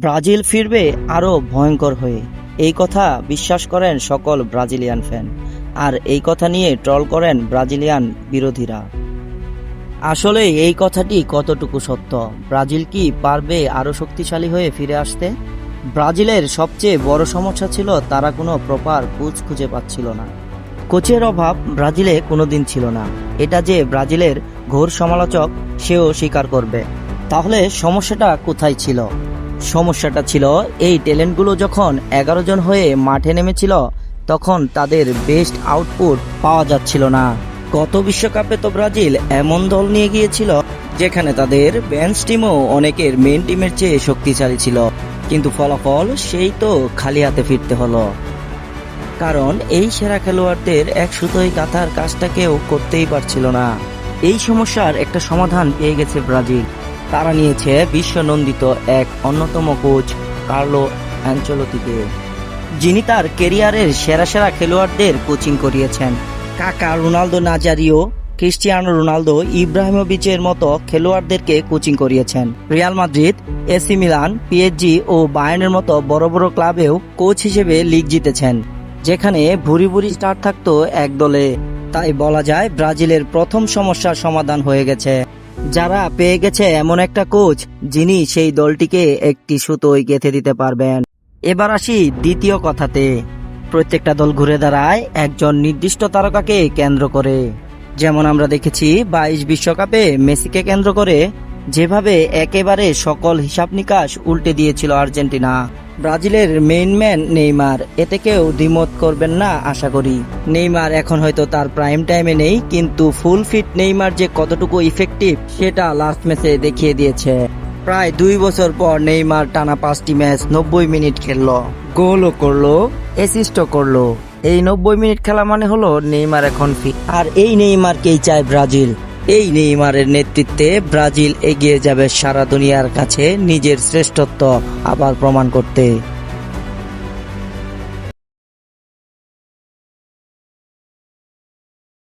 Brazil ফিরবে আরও ভয়ঙ্কর হয়ে। এই কথা বিশ্বাস করেন সকল ব্রাজিলিয়ান ফ্যান। আর এই কথা নিয়ে ট্রল করেন ব্রাজিলিয়ান বিরোধীরা। আসলে এই কথাটি কতটুকু সত্য? ব্রাজিল কি পারবে আরও শক্তিশালী হয়ে ফিরে আসতে? ব্রাজিলের সবচেয়ে বড় সমস্যা ছিল তারা কোনো প্রপার কোচ খুঁজে পাচ্ছিল না। কোচের অভাব ব্রাজিলে কোনোদিন ছিল না। এটা যে ব্রাজিলের ঘোর সমালোচক, সেও স্বীকার করবে। তাহলে সমস্যাটা কোথায় ছিল? সমস্যাটা ছিল, এই ট্যালেন্টগুলো যখন এগারো জন হয়ে মাঠে নেমেছিল, তখন তাদের বেস্ট আউটপুট পাওয়া যাচ্ছিল না। গত বিশ্বকাপে তো ব্রাজিল এমন দল নিয়ে গিয়েছিল, যেখানে তাদের বেঞ্চ টিমও অনেকের মেন টিমের চেয়ে শক্তিশালী ছিল। কিন্তু ফলাফল সেই তো খালি হাতে ফিরতে হলো। কারণ এই সেরা খেলোয়াড়দের এক সুতোই গাথার কাজটা কেউ করতেই পারছিল না। এই সমস্যার একটা সমাধান পেয়ে গেছে ব্রাজিল। তারা নিয়েছে বিশ্বনন্দিত এক অন্যতম কোচ কার্লো অ্যাঞ্চলতিকে, যিনি তার কেরিয়ারের সেরা সেরা খেলোয়াড়দের কোচিং করিয়েছেন। Kaka Ronaldo Nazario Cristiano Ronaldo ইব্রাহিমোভিচের মতো খেলোয়াড়দেরকে কোচিং করিয়েছেন। Real Madrid, AC Milan PSG ও বায়ার্নের মতো বড় বড় ক্লাবেও কোচ হিসেবে লিগ জিতেছেন, যেখানে ভুরি ভুরি স্টার থাকতো এক দলে। তাই বলা যায় ব্রাজিলের প্রথম সমস্যার সমাধান হয়ে গেছে। যারা পেয়ে গেছে এমন একটা কোচ, যিনি সেই দলটিকে একটি সুতোয় গেঁথে দিতে পারবেন। এবার আসি দ্বিতীয় কথাতে। প্রত্যেকটা দল ঘুরে দাঁড়ায় একজন নির্দিষ্ট তারকাকে কেন্দ্র করে। যেমন আমরা দেখেছি, বাইশ বিশ্বকাপে মেসিকে কেন্দ্র করে যেভাবে একেবারে সকল হিসাব নিকাশ উল্টে দিয়েছিল আর্জেন্টিনা। ব্রাজিলের মেইন ম্যান নেইমার। এতে কেউ দ্বিমত করবেন না, আশা করি। নেইমার এখন হয়তো তার প্রাইম টাইমে নেই, কিন্তু ফুল ফিট নেইমার যে কতটুকু ইফেক্টিভ সেটা লাস্ট ম্যাচে দেখিয়ে দিয়েছে। প্রায় দুই বছর পর নেইমার টানা পাঁচটি ম্যাচ নব্বই মিনিট খেললো। গোলও করল অ্যাসিস্টও করল। এই নব্বই মিনিট খেলা মানে হলো নেইমার এখন ফিট আর এই নেইমারকেই চায় ব্রাজিল। এই নেইমারের নেতৃত্বে ব্রাজিল এগিয়ে যাবে সারা দুনিয়ার কাছে নিজের শ্রেষ্ঠত্ব আবার প্রমাণ করতে।